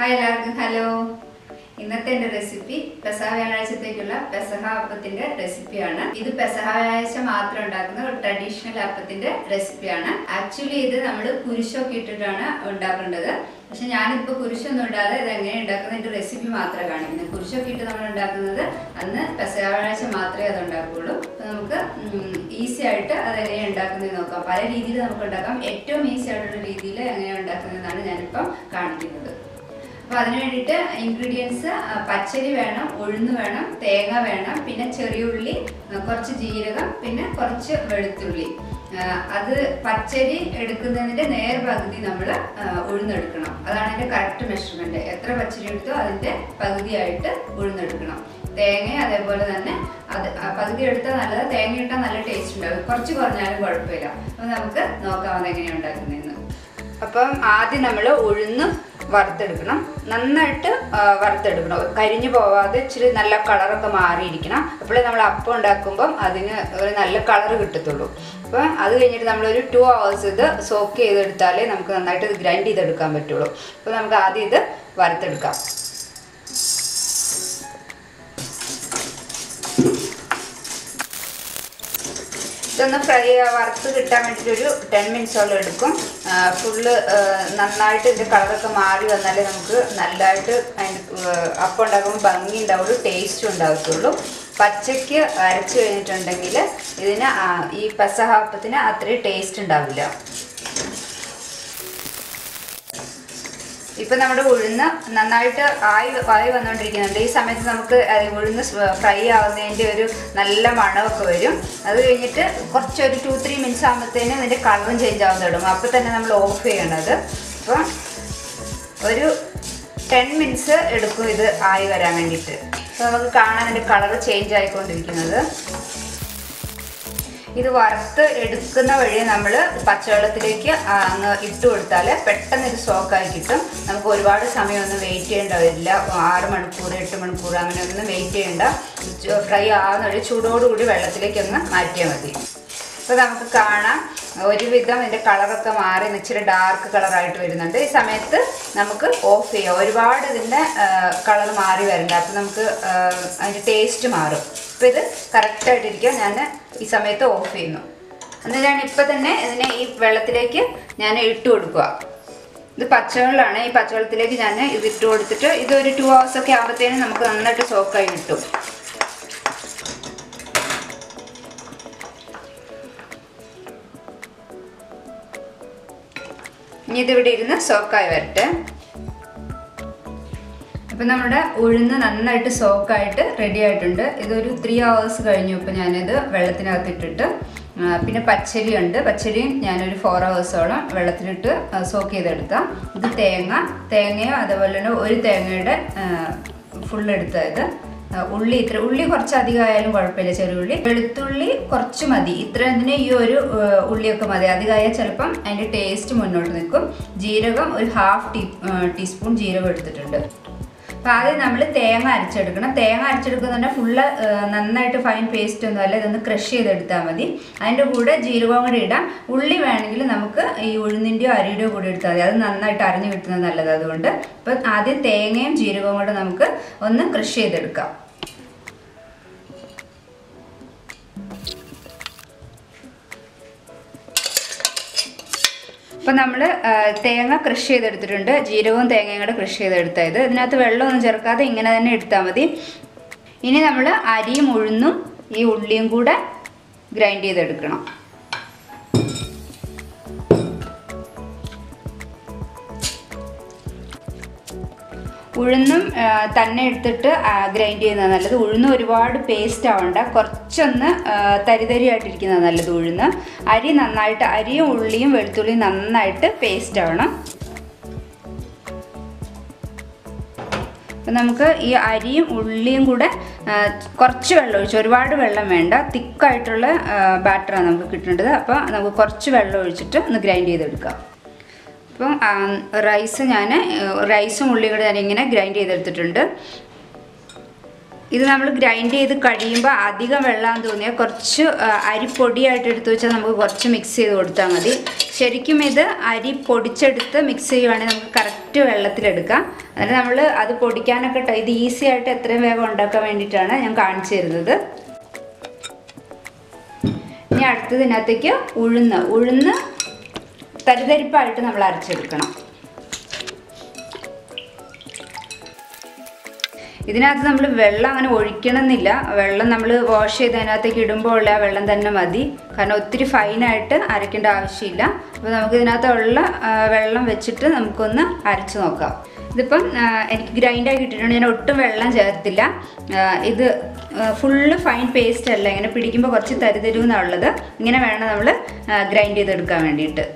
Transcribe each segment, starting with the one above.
Hi എല്ലാവർക്കും hello ഇന്നത്തെ എന്റെ റെസിപ്പി പെസഹ വ്യാഴാഴ്ചത്തേക്കുള്ള പെസഹ അപ്പത്തിന്റെ റെസിപ്പിയാണ് ഇത് പെസഹ വ്യാഴാഴ്ച മാത്രം ഉണ്ടാക്കുന്ന ഒരു ട്രഡീഷണൽ അപ്പത്തിന്റെ റെസിപ്പിയാണ് ആക്ച്വലി ഇത് നമ്മൾ കുരിശൊക്കെ ഇട്ടിട്ടാണ് ഉണ്ടാക്കേണ്ടത്. പക്ഷെ ഞാനിപ്പോൾ കുരിശൊന്നും ഇടാതെ ഇത് എങ്ങനെ ഉണ്ടാക്കുന്നതിന്റെ റെസിപ്പി മാത്രമേ കാണിക്കുന്നത് കുരിശൊക്കെ ഇട്ട് നമ്മൾ ഉണ്ടാക്കുന്നത് അന്ന് പെസഹ വ്യാഴാഴ്ച മാത്രമേ അത് ഉണ്ടാക്കുകയുള്ളൂ. അപ്പോൾ നമുക്ക് ഈസി ആയിട്ട് അത് എങ്ങനെ ഉണ്ടാക്കുന്നത് നോക്കാം. പല രീതിയിൽ നമുക്ക് ഉണ്ടാക്കാം. ഏറ്റവും ഈസി ആയിട്ടുള്ള രീതിയിൽ എങ്ങനെ ഉണ്ടാക്കുന്നതെന്നാണ് ഞാനിപ്പം കാണിക്കുന്നത്. അപ്പോൾ അതിന് വേണ്ടിയിട്ട് ഇൻഗ്രീഡിയൻസ് പച്ചരി വേണം ഉഴുന്ന് വേണം തേങ്ങ വേണം പിന്നെ ചെറിയ ഉള്ളി കുറച്ച് ജീരകം പിന്നെ കുറച്ച് വെളുത്തുള്ളി. അത് പച്ചരി എടുക്കുന്നതിന്റെ നേർ പകുതി നമ്മൾ ഉഴുന്നെടുക്കണം. അതാണ് അതിന്റെ കറക്റ്റ് മെഷർമെന്റ് എത്ര പച്ചരി എടുത്തോ അതിന്റെ പകുതിയായിട്ട് ഉഴുന്നെടുക്കണം. തേങ്ങ അതേപോലെ തന്നെ അത് പകുതി എടുത്താൽ നല്ലത്. തേങ്ങ ഇട്ടാൽ നല്ല ടേസ്റ്റ് ഉണ്ടാവും. കുറച്ച് കുറഞ്ഞാലും കുഴപ്പമില്ല. അപ്പോൾ നമുക്ക് നോക്കാം അതെങ്ങനെയാണ് ഉണ്ടാക്കുന്നതെന്ന്. അപ്പം ആദ്യം നമ്മൾ ഉഴുന്ന് വറുത്തെടുക്കണം. നന്നായിട്ട് വറുത്തെടുക്കണം. കരിഞ്ഞു പോവാതെ ഇച്ചിരി നല്ല കളറൊക്കെ മാറിയിരിക്കണം. അപ്പോഴേ നമ്മൾ അപ്പം ഉണ്ടാക്കുമ്പം അതിന് ഒരു നല്ല കളർ കിട്ടത്തുള്ളൂ. അപ്പം അത് കഴിഞ്ഞിട്ട് നമ്മളൊരു ടു അവേഴ്സ് ഇത് സോക്ക് ചെയ്തെടുത്താലേ നമുക്ക് നന്നായിട്ട് ഇത് ഗ്രൈൻഡ് ചെയ്തെടുക്കാൻ പറ്റുള്ളൂ. അപ്പോൾ നമുക്ക് ആദ്യം ഇത് വറുത്തെടുക്കാം. ഇതൊന്ന് ഫ്രൈ വറുത്ത് കിട്ടാൻ വേണ്ടിയിട്ട് ഒരു ടെൻ മിനിറ്റ്സോളം എടുക്കും. ഫുള്ള് നന്നായിട്ട് ഇതിന്റെ കളറൊക്കെ മാറി വന്നാലേ നമുക്ക് നല്ലതായിട്ട് അപ്പം ഉണ്ടാക്കുമ്പോൾ ഭംഗി ഉണ്ടാവുള്ളൂ ടേസ്റ്റും ഉണ്ടാകത്തുള്ളൂ പച്ചയ്ക്ക് അരച്ച് കഴിഞ്ഞിട്ടുണ്ടെങ്കിൽ ഇതിന് ഈ പെസഹ അപ്പത്തിന് അത്രയും ടേസ്റ്റ് ഉണ്ടാവില്ല. ഇപ്പൊ നമ്മുടെ ഉഴുന്ന് നന്നായിട്ട് ആയി ആയി വന്നുകൊണ്ടിരിക്കുന്നുണ്ട് ഈ സമയത്ത് നമുക്ക് ഉഴുന്ന് ഫ്രൈ ആവുന്നതിന്റെ ഒരു നല്ല മണമൊക്കെ വരും. അത് കഴിഞ്ഞിട്ട് കുറച്ച് ഒരു ടു ത്രീ മിനിറ്റ്സ് ആകുമ്പോഴത്തേനും അതിന്റെ കളറും ചേഞ്ച് ആവാൻ തുടങ്ങും. അപ്പോൾ തന്നെ നമ്മൾ ഓഫ് ചെയ്യണത്. അപ്പം ഒരു ടെൻ മിനിറ്റ്സ് എടുക്കും ഇത് ആയി വരാൻ വേണ്ടിയിട്ട്. അപ്പോൾ നമുക്ക് കാണാൻ അതിന്റെ കളർ ചേഞ്ച് ആയിക്കൊണ്ടിരിക്കുന്നത്. ഇത് വറുത്ത് എടുക്കുന്ന വഴി നമ്മൾ പച്ചവെള്ളത്തിലേക്ക് അങ്ങ് ഇട്ട് കൊടുത്താൽ പെട്ടെന്ന് ഇത് സ്റ്റോക്കായി കിട്ടും. നമുക്ക് ഒരുപാട് സമയമൊന്നും വെയിറ്റ് ചെയ്യേണ്ട വരില്ല. ആറ് മണിക്കൂർ എട്ട് മണിക്കൂർ അങ്ങനെ ഒന്നും വെയിറ്റ് ചെയ്യേണ്ട. ഫ്രൈ ആകുന്ന വഴി ചൂടോടുകൂടി വെള്ളത്തിലേക്ക് ഒന്ന് മാറ്റിയാൽ മതി. അപ്പോൾ നമുക്ക് കാണാം. ഒരുവിധം ഇതിന്റെ കളറൊക്കെ മാറി ഇച്ചിരി ഡാർക്ക് കളറായിട്ട് വരുന്നുണ്ട്. ഈ സമയത്ത് നമുക്ക് ഓഫ് ചെയ്യാം. ഒരുപാട് ഇതിന്റെ കളർ മാറി വരണ്ട. അപ്പം നമുക്ക് അതിന്റെ ടേസ്റ്റ് മാറും. അപ്പോൾ ഇത് കറക്റ്റായിട്ടിരിക്കുക ഞാൻ ഈ സമയത്ത് ഓഫ് ചെയ്യുന്നു. എന്നിട്ടാണ് ഇപ്പം തന്നെ ഇതിനെ ഈ വെള്ളത്തിലേക്ക് ഞാൻ ഇട്ട് കൊടുക്കുക ഇത് പച്ചവെള്ളമാണ്. ഈ പച്ചവെള്ളത്തിലേക്ക് ഞാൻ ഇത് ഇട്ട് കൊടുത്തിട്ട് ഇത് ഒരു ടു ഹവേഴ്സ് ഒക്കെ ആകുമ്പോഴത്തേനും നമുക്ക് നന്നായിട്ട് സോക്കായി കിട്ടും. ഇനി ഇതിവിടെ ഇരുന്ന് സോക്കായി വരട്ടെ. അപ്പം നമ്മുടെ ഉഴുന്ന് നന്നായിട്ട് സോക്കായിട്ട് റെഡി ആയിട്ടുണ്ട് ഇതൊരു ത്രീ അവേഴ്സ് കഴിഞ്ഞു ഇപ്പോൾ ഞാനിത് വെള്ളത്തിനകത്ത് ഇട്ടിട്ട് പിന്നെ പച്ചരി ഉണ്ട് പച്ചരിയും ഞാനൊരു ഫോർ അവേഴ്സോളം വെള്ളത്തിലിട്ട് സോക്ക് ചെയ്തെടുത്താം. ഇത് തേങ്ങ. തേങ്ങയോ അതുപോലെ തന്നെ ഒരു തേങ്ങയുടെ ഫുൾ എടുത്തത് ഉള്ളി ഇത്ര ഉള്ളി കുറച്ച് അധികം ആയാലും കുഴപ്പമില്ല ചെറിയുള്ളി വെളുത്തുള്ളി കുറച്ച് മതി. ഇത്ര ഇതിന് ഈ ഒരു ഉള്ളിയൊക്കെ മതി. അധികമായാൽ ചിലപ്പം അതിന്റെ ടേസ്റ്റ് മുന്നോട്ട് നിൽക്കും. ജീരകം ഒരു ഹാഫ് ടീ ടീസ്പൂൺ ജീരകം എടുത്തിട്ടുണ്ട്. അപ്പോൾ ആദ്യം നമ്മൾ തേങ്ങ അരച്ചെടുക്കണം. തേങ്ങ അരച്ചെടുക്കുന്ന ഫുള്ള് നന്നായിട്ട് ഫൈൻ പേസ്റ്റ് ഒന്നും അല്ല ഇതൊന്ന് ക്രഷ് ചെയ്തെടുത്താൽ മതി. അതിന്റെ കൂടെ ജീരകവും കൂടി ഇടാം. ഉള്ളി വേണമെങ്കിൽ നമുക്ക് ഈ ഉഴുന്നിന്റെയോ അരിയുടെയോ കൂടി എടുത്താൽ മതി. അത് നന്നായിട്ട് അരിഞ്ഞു കിട്ടുന്നത് നല്ലത് അതുകൊണ്ട്. ഇപ്പം ആദ്യം തേങ്ങയും ജീരകവും കൂടെ നമുക്ക് ഒന്ന് ക്രഷ് ചെയ്തെടുക്കാം. അപ്പം നമ്മൾ തേങ്ങ കൃഷി ചെയ്തെടുത്തിട്ടുണ്ട്. ജീരകവും തേങ്ങയും കൂടെ കൃഷി ചെയ്തെടുത്തത്. ഇതിനകത്ത് വെള്ളമൊന്നും ചേർക്കാതെ ഇങ്ങനെ തന്നെ എടുത്താൽ മതി. ഇനി നമ്മൾ അരിയും ഉഴുന്നും ഈ ഉള്ളിയും കൂടെ ഗ്രൈൻഡ് ചെയ്തെടുക്കണം. ഉഴുന്നും തന്നെ എടുത്തിട്ട് ഗ്രൈൻഡ് ചെയ്യുന്നത് നല്ലത്. ഉഴുന്ന് ഒരുപാട് പേസ്റ്റ് ആവണ്ട. കുറച്ചൊന്ന് തരിതരിയായിട്ടിരിക്കുന്നത് നല്ലത് ഉഴുന്ന്. അരി നന്നായിട്ട് അരിയും ഉള്ളിയും വെളുത്തുള്ളിയും നന്നായിട്ട് പേസ്റ്റ് ആവണം. അപ്പം നമുക്ക് ഈ അരിയും ഉള്ളിയും കൂടെ കുറച്ച് വെള്ളം ഒഴിച്ച് ഒരുപാട് വെള്ളം വേണ്ട. തിക്കായിട്ടുള്ള ബാറ്ററാണ് നമുക്ക് കിട്ടേണ്ടത്. അപ്പോൾ നമുക്ക് കുറച്ച് വെള്ളം ഒഴിച്ചിട്ട് ഒന്ന് ഗ്രൈൻഡ് ചെയ്തെടുക്കാം. അപ്പം റൈസ് ഞാൻ റൈസും ഉള്ളിയും ഞാൻ ഇങ്ങനെ ഗ്രൈൻഡ് ചെയ്തെടുത്തിട്ടുണ്ട്. ഇത് നമ്മൾ ഗ്രൈൻഡ് ചെയ്ത് കഴിയുമ്പോൾ അധികം വെള്ളം തോന്നിയാൽ കുറച്ച് അരിപ്പൊടിയായിട്ട് എടുത്തു വെച്ചാൽ നമുക്ക് കുറച്ച് മിക്സ് ചെയ്ത് കൊടുത്താൽ മതി. ശരിക്കും ഇത് അരി പൊടിച്ചെടുത്ത് മിക്സ് ചെയ്യുവാണെങ്കിൽ നമുക്ക് കറക്റ്റ് വെള്ളത്തിലെടുക്കാം. എന്നിട്ട് നമ്മൾ അത് പൊടിക്കാനൊക്കെ ഇത് ഈസി ആയിട്ട് എത്രയും വേഗം ഉണ്ടാക്കാൻ വേണ്ടിയിട്ടാണ് ഞാൻ കാണിച്ചു തരുന്നത്. ഇനി അടുത്തതിനകത്തേക്ക് ഉഴുന്ന് ഉഴുന്ന് തരിതരിപ്പായിട്ട് നമ്മൾ അരച്ചെടുക്കണം. ഇതിനകത്ത് നമ്മൾ വെള്ളം അങ്ങനെ ഒഴിക്കണമെന്നില്ല. വെള്ളം നമ്മൾ വാഷ് ചെയ്ത് അതിനകത്തേക്ക് ഇടുമ്പോൾ ഉള്ള വെള്ളം തന്നെ മതി. കാരണം ഒത്തിരി ഫൈനായിട്ട് അരയ്ക്കേണ്ട ആവശ്യമില്ല. അപ്പോൾ നമുക്ക് ഇതിനകത്തുള്ള വെള്ളം വെച്ചിട്ട് നമുക്കൊന്ന് അരച്ച് നോക്കാം. ഇതിപ്പം എനിക്ക് ഗ്രൈൻഡായി കിട്ടിയിട്ടുണ്ട്. ഞാൻ ഒട്ടും വെള്ളം ചേർത്തില്ല. ഇത് ഫുള്ള് ഫൈൻ പേസ്റ്റ് അല്ല. ഇങ്ങനെ പിടിക്കുമ്പോൾ കുറച്ച് തരിതരുന്നാണ് ഉള്ളത്. ഇങ്ങനെ വേണം നമ്മൾ ഗ്രൈൻഡ് ചെയ്തെടുക്കാൻ വേണ്ടിയിട്ട്.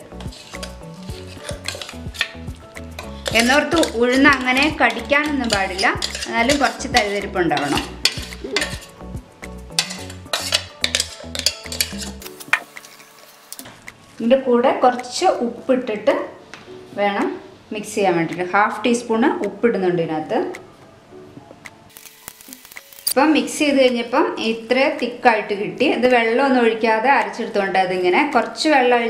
എന്നോർത്ത് ഉഴുന്ന് അങ്ങനെ കടിക്കാനൊന്നും പാടില്ല. എന്നാലും കുറച്ച് തരിതരിപ്പ് ഉണ്ടാവണം ഇതിന്റെ കൂടെ കുറച്ച് ഉപ്പിട്ടിട്ട് വേണം മിക്സ് ചെയ്യാൻ വേണ്ടിയിട്ട്. ഹാഫ് ടീസ്പൂണ് ഉപ്പിടുന്നുണ്ട് ഇതിനകത്ത്. ഇപ്പം മിക്സ് ചെയ്ത് കഴിഞ്ഞപ്പം ഇത്ര തിക്കായിട്ട് കിട്ടി. ഇത് വെള്ളമൊന്നും ഒഴിക്കാതെ അരച്ചെടുത്തുകൊണ്ട് അതിങ്ങനെ കുറച്ച് വെള്ളം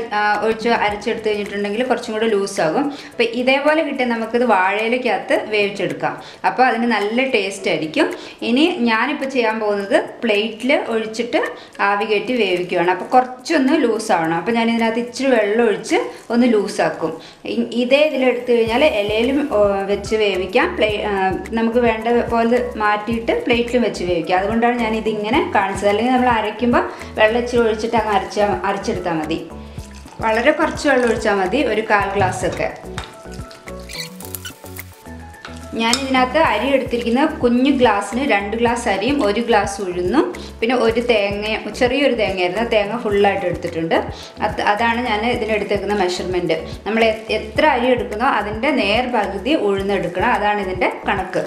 ഒഴിച്ച് അരച്ചെടുത്ത് കഴിഞ്ഞിട്ടുണ്ടെങ്കിൽ കുറച്ചും കൂടെ ലൂസാകും അപ്പം ഇതേപോലെ കിട്ടിയാൽ നമുക്കിത് വാഴയിലേക്കകത്ത് വേവിച്ചെടുക്കാം. അപ്പോൾ അതിന് നല്ല ടേസ്റ്റ് ആയിരിക്കും. ഇനി ഞാനിപ്പോൾ ചെയ്യാൻ പോകുന്നത് പ്ലേറ്റിൽ ഒഴിച്ചിട്ട് ആവി കയറ്റി വേവിക്കുകയാണ് അപ്പോൾ കുറച്ചൊന്ന് ലൂസാവണം അപ്പോൾ ഞാൻ ഇതിനകത്ത് ഇച്ചിരി വെള്ളം ഒഴിച്ച് ഒന്ന് ലൂസാക്കും ഇതേ ഇതിലെടുത്ത് കഴിഞ്ഞാൽ ഇലയിലും വെച്ച് വേവിക്കാം. പ്ലേ നമുക്ക് വേണ്ട പോലെ മാറ്റിയിട്ട് പ്ലേറ്റിലും വെച്ച് വേവിക്കാം അതുകൊണ്ടാണ് ഞാൻ ഇതിങ്ങനെ കാണിച്ചത്. അല്ലെങ്കിൽ നമ്മൾ അരയ്ക്കുമ്പോൾ വെള്ളം ഇച്ചിരി ഒഴിച്ചിട്ട് അങ്ങ് അരച്ചാൽ അരച്ചെടുത്താൽ മതി. വളരെ കുറച്ച് വെള്ളം ഒഴിച്ചാൽ മതി ഒരു കാൽ ഗ്ലാസ് ഒക്കെ ഞാൻ ഇതിനകത്ത് അരി എടുത്തിരിക്കുന്ന കുഞ്ഞു ഗ്ലാസ്സിന് രണ്ട് ഗ്ലാസ് അരിയും ഒരു ഗ്ലാസ് ഉഴുന്നും പിന്നെ ഒരു തേങ്ങ ചെറിയൊരു തേങ്ങയായിരുന്നു. തേങ്ങ ഫുള്ളായിട്ട് എടുത്തിട്ടുണ്ട്. അത് അതാണ് ഞാൻ ഇതിനെടുത്തേക്കുന്ന മെഷർമെന്റ് നമ്മൾ എത്ര അരി എടുക്കുന്നോ അതിന്റെ നേർ പകുതി ഉഴുന്നെടുക്കണം. അതാണ് ഇതിന്റെ കണക്ക്.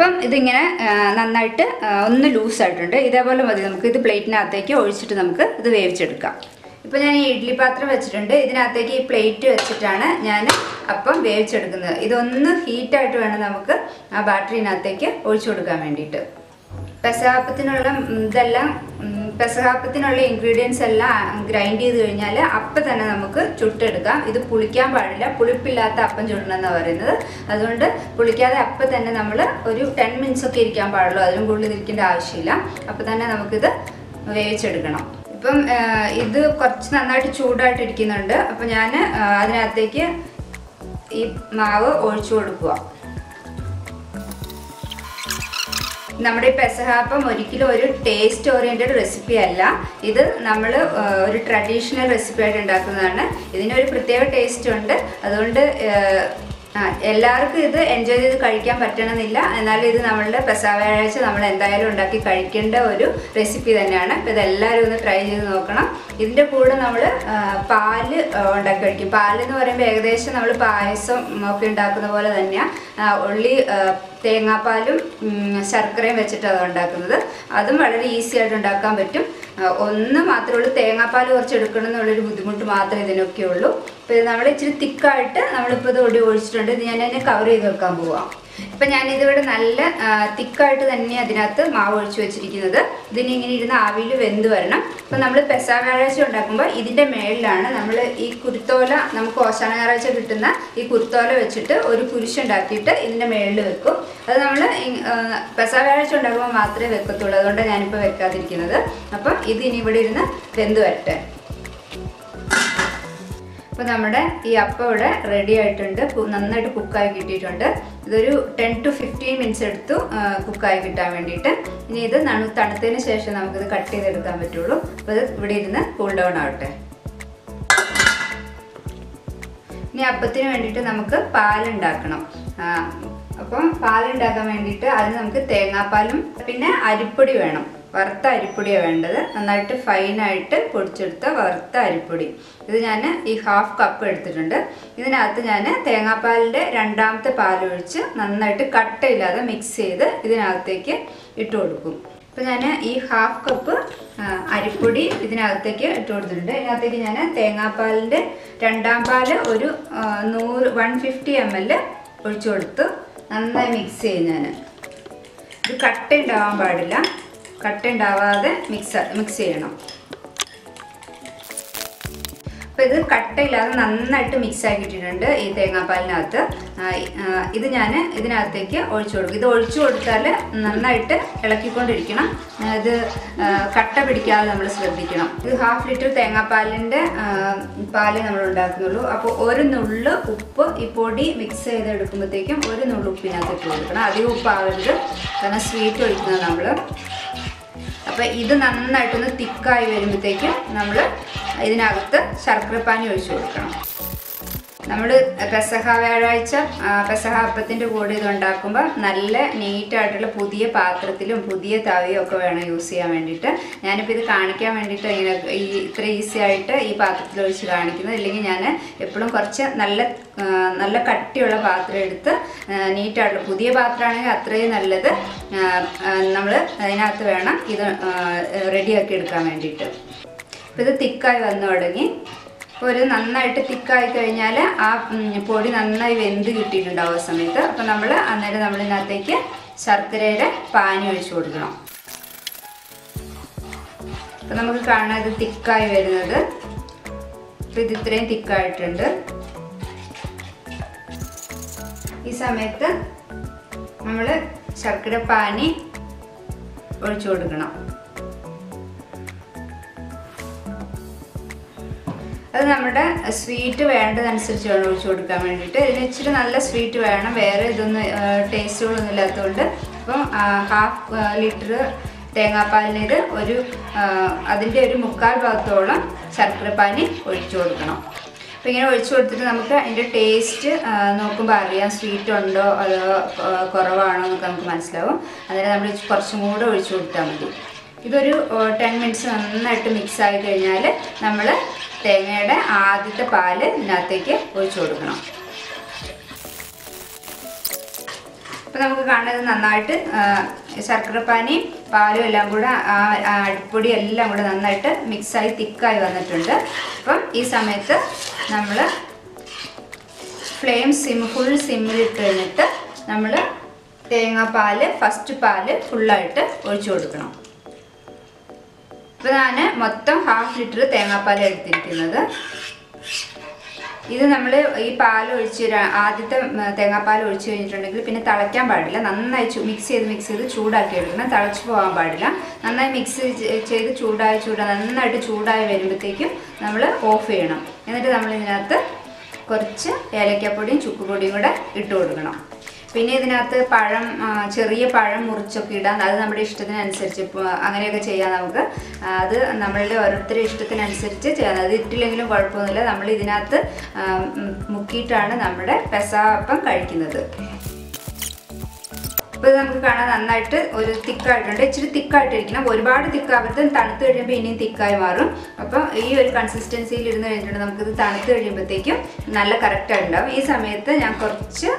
ഇപ്പം ഇതിങ്ങനെ നന്നായിട്ട് ഒന്ന് ലൂസായിട്ടുണ്ട്. ഇതേപോലെ മതി നമുക്ക്. ഇത് പ്ലേറ്റിനകത്തേക്ക് ഒഴിച്ചിട്ട് നമുക്ക് ഇത് വേവിച്ചെടുക്കാം. ഇപ്പം ഞാൻ ഈ ഇഡ്ഡലി പാത്രം വെച്ചിട്ടുണ്ട്. ഇതിനകത്തേക്ക് ഈ പ്ലേറ്റ് വെച്ചിട്ടാണ് ഞാൻ അപ്പം വേവിച്ചെടുക്കുന്നത്. ഇതൊന്ന് ഹീറ്റായിട്ട് വേണം നമുക്ക് ആ ബാറ്ററിനകത്തേക്ക് ഒഴിച്ചു കൊടുക്കാൻ വേണ്ടിയിട്ട്. പെസാപ്പത്തിനുള്ള ഇതെല്ലാം പെസഹാപ്പത്തിനുള്ള ഇൻഗ്രീഡിയൻസ് എല്ലാം ഗ്രൈൻഡ് ചെയ്ത് കഴിഞ്ഞാൽ അപ്പം തന്നെ നമുക്ക് ചുട്ടെടുക്കാം. ഇത് പുളിക്കാൻ പാടില്ല. പുളിപ്പില്ലാത്ത അപ്പം ചുടണം എന്നാണ് പറയുന്നത്. അതുകൊണ്ട് പുളിക്കാതെ അപ്പം തന്നെ നമ്മൾ ഒരു ടെൻ മിനിറ്റ്സ് ഒക്കെ ഇരിക്കാൻ പാടുള്ളൂ. അതിലും കൂടുതൽ ഇരിക്കേണ്ട ആവശ്യമില്ല. അപ്പം തന്നെ നമുക്കിത് വേവിച്ചെടുക്കണം. ഇപ്പം ഇത് കുറച്ച് നന്നായിട്ട് ചൂടായിട്ട് ഇരിക്കുന്നുണ്ട്. അപ്പം ഞാൻ അതിനകത്തേക്ക് ഈ മാവ് ഒഴിച്ചു കൊടുക്കുക. നമ്മുടെ ഈ പെസഹാപ്പം ഒരിക്കലും ഒരു ടേസ്റ്റ് ഓറിയന്റഡ് റെസിപ്പി അല്ല. ഇത് നമ്മൾ ഒരു ട്രഡീഷണൽ റെസിപ്പി ആയിട്ട് ഉണ്ടാക്കുന്നതാണ്. ഇതിനൊരു പ്രത്യേക ടേസ്റ്റ് ഉണ്ട്. അതുകൊണ്ട് എല്ലാവർക്കും ഇത് എൻജോയ് ചെയ്ത് കഴിക്കാൻ പറ്റണമെന്നില്ല. എന്നാലും ഇത് നമ്മളുടെ പെസഹ വ്യാഴാഴ്ച നമ്മൾ എന്തായാലും ഉണ്ടാക്കി കഴിക്കേണ്ട ഒരു റെസിപ്പി തന്നെയാണ്. അപ്പോൾ ഇതെല്ലാവരും ഒന്ന് ട്രൈ ചെയ്ത് നോക്കണം. ഇതിന്റെ കൂടെ നമ്മൾ പാൽ ഉണ്ടാക്കി കഴിക്കും. പാലെന്ന് പറയുമ്പോൾ ഏകദേശം നമ്മൾ പായസം ഒക്കെ ഉണ്ടാക്കുന്ന പോലെ തന്നെയാണ് ഉള്ളി തേങ്ങാപ്പാലും ശർക്കരയും വെച്ചിട്ടാണ് അത് ഉണ്ടാക്കുന്നത്. അതും വളരെ ഈസി ആയിട്ട് ഉണ്ടാക്കാൻ പറ്റും. ഒന്ന് മാത്രമേ ഉള്ളൂ. തേങ്ങാപ്പാൽ കുറച്ച് എടുക്കണം എന്നുള്ളൊരു ബുദ്ധിമുട്ട് മാത്രമേ ഇതിനൊക്കെ ഉള്ളൂ അപ്പോൾ നമ്മൾ ഇച്ചിരി തിക്കായിട്ട് നമ്മളിപ്പോൾ ഇത് ഒടി ഒഴിച്ചിട്ടുണ്ട് ഇത് ഞാൻ അതിനെ കവർ ചെയ്ത് വെക്കാൻ പോവാം. ഇപ്പം ഞാനിതിവിടെ നല്ല തിക്കായിട്ട് തന്നെ അതിനകത്ത് മാവ് ഒഴിച്ച് വെച്ചിരിക്കുന്നത്. ഇതിനെ ഇങ്ങനെ ഇരുന്ന് ആവിയിൽ വെന്ത് വരണം. അപ്പം നമ്മൾ പെസാ വ്യാഴാഴ്ച ഉണ്ടാക്കുമ്പോൾ ഇതിന്റെ മേളിലാണ് നമ്മൾ ഈ കുരുത്തോല നമുക്ക് ഓശാന ഞായറാഴ്ച കിട്ടുന്ന ഈ കുരുത്തോല വെച്ചിട്ട് ഒരു കുരിശുണ്ടാക്കിയിട്ട് ഇതിന്റെ മേളിൽ വെക്കും. അത് നമ്മൾ പെസാ വ്യാഴാഴ്ച ഉണ്ടാക്കുമ്പോൾ മാത്രമേ വെക്കത്തുള്ളൂ. അതുകൊണ്ടാണ് ഞാനിപ്പോൾ വെക്കാതിരിക്കുന്നത്. അപ്പം ഇത് ഇനി ഇവിടെ ഇരുന്ന് വെന്ത് വരട്ടെ. അപ്പോൾ നമ്മുടെ ഈ അപ്പം ഇവിടെ റെഡി ആയിട്ടുണ്ട്. നന്നായിട്ട് കുക്കായി കിട്ടിയിട്ടുണ്ട്. ഇതൊരു ടെൻ ടു ഫിഫ്റ്റീൻ മിനിറ്റ്സ് എടുത്തു കുക്കായി കിട്ടാൻ വേണ്ടിയിട്ട്. ഇനി ഇത് തണുത്തതിന് ശേഷം നമുക്കിത് കട്ട് ചെയ്തെടുക്കാൻ പറ്റുള്ളൂ. അപ്പോൾ ഇത് ഇവിടെ ഇരുന്ന് കൂൾ ഡൗൺ ആവട്ടെ. ഇനി അപ്പത്തിന് വേണ്ടിയിട്ട് നമുക്ക് പാലുണ്ടാക്കണം. അപ്പം പാലുണ്ടാക്കാൻ വേണ്ടിയിട്ട് അതിന് നമുക്ക് തേങ്ങാപ്പാലും പിന്നെ അരിപ്പൊടി വേണം. വറുത്ത അരിപ്പൊടിയാണ് വേണ്ടത്. നന്നായിട്ട് ഫൈനായിട്ട് പൊടിച്ചെടുത്ത വറുത്ത അരിപ്പൊടി. ഇത് ഞാൻ ഈ ഹാഫ് കപ്പ് എടുത്തിട്ടുണ്ട്. ഇതിനകത്ത് ഞാൻ തേങ്ങാപ്പാലിന്റെ രണ്ടാമത്തെ പാലൊഴിച്ച് നന്നായിട്ട് കട്ടയില്ലാതെ മിക്സ് ചെയ്ത് ഇതിനകത്തേക്ക് ഇട്ട് കൊടുക്കും. അപ്പോൾ ഞാൻ ഈ ഹാഫ് കപ്പ് അരിപ്പൊടി ഇതിനകത്തേക്ക് ഇട്ട് കൊടുത്തിട്ടുണ്ട്. ഇതിനകത്തേക്ക് ഞാൻ തേങ്ങാപ്പാലിന്റെ രണ്ടാം പാൽ ഒരു നൂറ് വൺ ഫിഫ്റ്റി എം എൽ ഒഴിച്ചു കൊടുത്ത് നന്നായി മിക്സ് ചെയ്യും ഞാൻ ഇത് കട്ട ഉണ്ടാവാൻ പാടില്ല. കട്ട ഉണ്ടാവാതെ മിക്സ് മിക്സ് ചെയ്യണം. അപ്പോൾ ഇത് കട്ടയില്ലാതെ നന്നായിട്ട് മിക്സ് ആക്കിയിട്ടുണ്ട് ഈ തേങ്ങാപ്പാലിനകത്ത്. ഇത് ഞാൻ ഇതിനകത്തേക്ക് ഒഴിച്ചു കൊടുക്കും. ഇത് ഒഴിച്ചു കൊടുത്താൽ നന്നായിട്ട് ഇളക്കിക്കൊണ്ടിരിക്കണം. ഇത് കട്ട പിടിക്കാതെ നമ്മൾ ശ്രദ്ധിക്കണം. ഇത് ഹാഫ് ലിറ്റർ തേങ്ങാപ്പാലിന്റെ പാൽ നമ്മൾ ഉണ്ടാക്കുന്നുള്ളൂ. അപ്പോൾ ഒരു നുള്ള് ഉപ്പ് ഈ പൊടി മിക്സ് ചെയ്തെടുക്കുമ്പോഴത്തേക്കും ഒരു നുള്ള് ഉപ്പിനകത്ത് ഇട്ട് കൊടുക്കണം. അധികം ഉപ്പാവരുത് കാരണം സ്വീറ്റ് ഒഴിക്കുന്നത് നമ്മൾ അപ്പോൾ ഇത് നന്നായിട്ടൊന്ന് തിക്കായി വരുമ്പോഴത്തേക്കും നമ്മൾ ഇതിനകത്ത് ശർക്കരപ്പാനി ഒഴിച്ചു കൊടുക്കണം. നമ്മൾ പെസഹ വ്യാഴാഴ്ച പെസഹ അപ്പത്തിന്റെ കൂടെ ഇത് ഉണ്ടാക്കുമ്പോൾ നല്ല നീറ്റായിട്ടുള്ള പുതിയ പാത്രത്തിലും പുതിയ തവിയും ഒക്കെ വേണം യൂസ് ചെയ്യാൻ വേണ്ടിയിട്ട്. ഞാനിപ്പോൾ ഇത് കാണിക്കാൻ വേണ്ടിയിട്ട് ഇങ്ങനെ ഈ ഇത്ര ഈസി ആയിട്ട് ഈ പാത്രത്തിൽ ഒഴിച്ച് കാണിക്കുന്നത്. ഇല്ലെങ്കിൽ ഞാൻ എപ്പോഴും കുറച്ച് നല്ല നല്ല കട്ടിയുള്ള പാത്രം എടുത്ത് നീറ്റായിട്ടുള്ള പുതിയ പാത്രമാണെങ്കിൽ അത്രയും നല്ലത് നമ്മൾ അതിനകത്ത് വേണം ഇത് റെഡിയാക്കി എടുക്കാൻ വേണ്ടിയിട്ട്. അപ്പോൾ ഇത് തിക്കായി വന്നു തുടങ്ങി. ഒരു നന്നായിട്ട് തിക്കായി കഴിഞ്ഞാൽ ആ പൊടി നന്നായി വെന്ത് കിട്ടിയിട്ടുണ്ടാവും ആ സമയത്ത്. അപ്പോൾ നമ്മൾ അന്നേരം നമ്മളിതിനകത്തേക്ക് ശർക്കരയുടെ പാനി ഒഴിച്ചു കൊടുക്കണം. അപ്പം നമുക്ക് കാണാം ഇത് തിക്കായി വരുന്നത്. അപ്പം ഇത് ഇത്രയും തിക്കായിട്ടുണ്ട്. ഈ സമയത്ത് നമ്മൾ ശർക്കര പാനി ഒഴിച്ചു കൊടുക്കണം. അത് നമ്മുടെ സ്വീറ്റ് വേണ്ടതനുസരിച്ച് വേണം ഒഴിച്ചു കൊടുക്കാൻ വേണ്ടിയിട്ട്. ഇതിന് ഇച്ചിരി നല്ല സ്വീറ്റ് വേണം. വേറെ ഇതൊന്നും ടേസ്റ്റുകളൊന്നും ഇല്ലാത്തതുകൊണ്ട്. അപ്പം ഹാഫ് ലിറ്റർ തേങ്ങാപ്പാലിന് ഇത് ഒരു അതിന്റെ ഒരു മുക്കാൽ ഭാഗത്തോളം ശർക്കരപ്പാനി ഒഴിച്ചു കൊടുക്കണം. അപ്പോൾ ഇങ്ങനെ ഒഴിച്ചു കൊടുത്തിട്ട് നമുക്ക് അതിന്റെ ടേസ്റ്റ് നോക്കുമ്പോൾ അറിയാം സ്വീറ്റ് ഉണ്ടോ അതോ കുറവാണോ എന്നൊക്കെ നമുക്ക് മനസ്സിലാവും. അന്നേരം നമ്മൾ കുറച്ചും കൂടെ ഒഴിച്ചു കൊടുത്താൽ മതി. ഇതൊരു ടെൻ മിനിറ്റ്സ് നന്നായിട്ട് മിക്സ് ആയി കഴിഞ്ഞാൽ നമ്മൾ തേങ്ങയുടെ ആദ്യത്തെ പാൽ ഇതിനകത്തേക്ക് ഒഴിച്ചു കൊടുക്കണം. അപ്പോൾ നമുക്ക് കാണുന്നത് നന്നായിട്ട് ശർക്കരപ്പാനിയും പാലും എല്ലാം കൂടെ അടിപ്പൊടി എല്ലാം കൂടെ നന്നായിട്ട് മിക്സായി തിക്കായി വന്നിട്ടുണ്ട്. അപ്പം ഈ സമയത്ത് നമ്മൾ ഫ്ലെയിം സിം ഫുൾ സിമ്മിലിട്ട് കഴിഞ്ഞിട്ട് നമ്മൾ തേങ്ങാപ്പാൽ ഫസ്റ്റ് പാൽ ഫുള്ളായിട്ട് ഒഴിച്ചു കൊടുക്കണം. ഇപ്പോൾ ഞാൻ മൊത്തം ഹാഫ് ലിറ്റർ തേങ്ങാപ്പാൽ എടുത്തിരിക്കുന്നത്. ഇത് നമ്മൾ ഈ പാൽ ഒഴിച്ച് ആദ്യത്തെ തേങ്ങാപ്പാൽ ഒഴിച്ച് കഴിഞ്ഞിട്ടുണ്ടെങ്കിൽ പിന്നെ തിളയ്ക്കാൻ പാടില്ല. നന്നായി മിക്സ് ചെയ്ത് മിക്സ് ചെയ്ത് ചൂടാക്കി എടുക്കണം. തിളച്ച് പോകാൻ പാടില്ല. നന്നായി മിക്സ് ചെയ്ത് ചൂടായി ചൂടായി നന്നായിട്ട് ചൂടായി വരുമ്പോഴത്തേക്കും നമ്മൾ ഓഫ് ചെയ്യണം. എന്നിട്ട് നമ്മൾ ഇതിനകത്ത് കുറച്ച് ഏലക്കാപ്പൊടിയും ചുക്കുപൊടിയും കൂടെ ഇട്ട് കൊടുക്കണം. പിന്നെ ഇതിനകത്ത് പഴം ചെറിയ പഴം മുറിച്ചൊക്കെ ഇടാം അത് നമ്മുടെ ഇഷ്ടത്തിനനുസരിച്ച് ഇപ്പോൾ അങ്ങനെയൊക്കെ ചെയ്യാം നമുക്ക്. അത് നമ്മളുടെ ഓരോരുത്തരുടെ ഇഷ്ടത്തിനനുസരിച്ച് ചെയ്യാം. അത് ഇട്ടില്ലെങ്കിലും കുഴപ്പമൊന്നുമില്ല. നമ്മൾ ഇതിനകത്ത് മുക്കിയിട്ടാണ് നമ്മുടെ പെസാപ്പം കഴിക്കുന്നത്. അപ്പോൾ നമുക്ക് കാണാൻ നന്നായിട്ട് ഒരു തിക്കായിട്ടുണ്ട്. ഇച്ചിരി തിക്കായിട്ടിരിക്കണം. ഒരുപാട് തിക്കാകത്ത് തണുത്ത് കഴിയുമ്പോൾ ഇനിയും തിക്കായി മാറും. അപ്പോൾ ഈ ഒരു കൺസിസ്റ്റൻസിയിൽ ഇരുന്ന് കഴിഞ്ഞിട്ടുണ്ടെങ്കിൽ നമുക്കിത് തണുത്ത് കഴിയുമ്പോഴത്തേക്കും നല്ല കറക്റ്റായിട്ടുണ്ടാവും ഈ സമയത്ത് ഞാൻ കുറച്ച്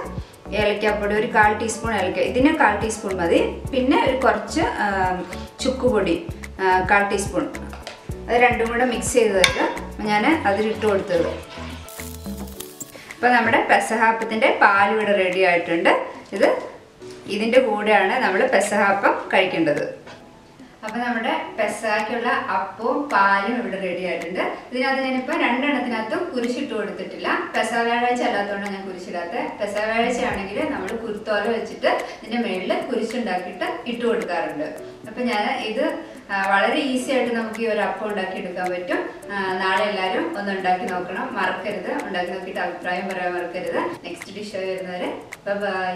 ഏലക്കാപ്പൊടി ഒരു കാൽ ടീസ്പൂൺ ഏലക്ക ഇതിന് കാൽ ടീസ്പൂൺ മതി. പിന്നെ ഒരു കുറച്ച് ചുക്കുപൊടി കാൽ ടീസ്പൂൺ. അത് രണ്ടും കൂടെ മിക്സ് ചെയ്ത് ചെയ്തത് ഞാൻ അതിലിട്ട് കൊടുത്തത്. അപ്പോൾ നമ്മുടെ പെസഹാപ്പത്തിന്റെ പാൽ ഇവിടെ റെഡി ആയിട്ടുണ്ട്. ഇത് ഇതിന്റെ കൂടെയാണ് നമ്മൾ പെസഹാപ്പം കഴിക്കേണ്ടത്. അപ്പോൾ നമ്മുടെ പെസാക്കുള്ള അപ്പവും പാലും ഇവിടെ റെഡി ആയിട്ടുണ്ട്. ഇതിനകത്ത് ഞാനിപ്പോൾ രണ്ടെണ്ണത്തിനകത്തും കുരിശിട്ട് കൊടുത്തിട്ടില്ല. പെസ വ്യാഴാഴ്ച അല്ലാത്തതുകൊണ്ടാണ് ഞാൻ കുരിശിടാത്തത് പെസ വ്യാഴാഴ്ച ആണെങ്കിൽ നമ്മൾ കുരുത്തോല വെച്ചിട്ട് ഇതിന്റെ മുകളിൽ കുരിശുണ്ടാക്കിയിട്ട് ഇട്ട് കൊടുക്കാറുണ്ട്. അപ്പോൾ ഞാൻ ഇത് വളരെ ഈസി ആയിട്ട് നമുക്ക് ഈ ഒരു അപ്പം ഉണ്ടാക്കി എടുക്കാൻ പറ്റും നാളെ എല്ലാവരും ഒന്ന് ഉണ്ടാക്കി നോക്കണം. മറക്കരുത്. ഉണ്ടാക്കി നോക്കിയിട്ട് അഭിപ്രായം പറയാൻ മറക്കരുത്. നെക്സ്റ്റ് ഡിഷ് വരുന്നവരെ ബൈ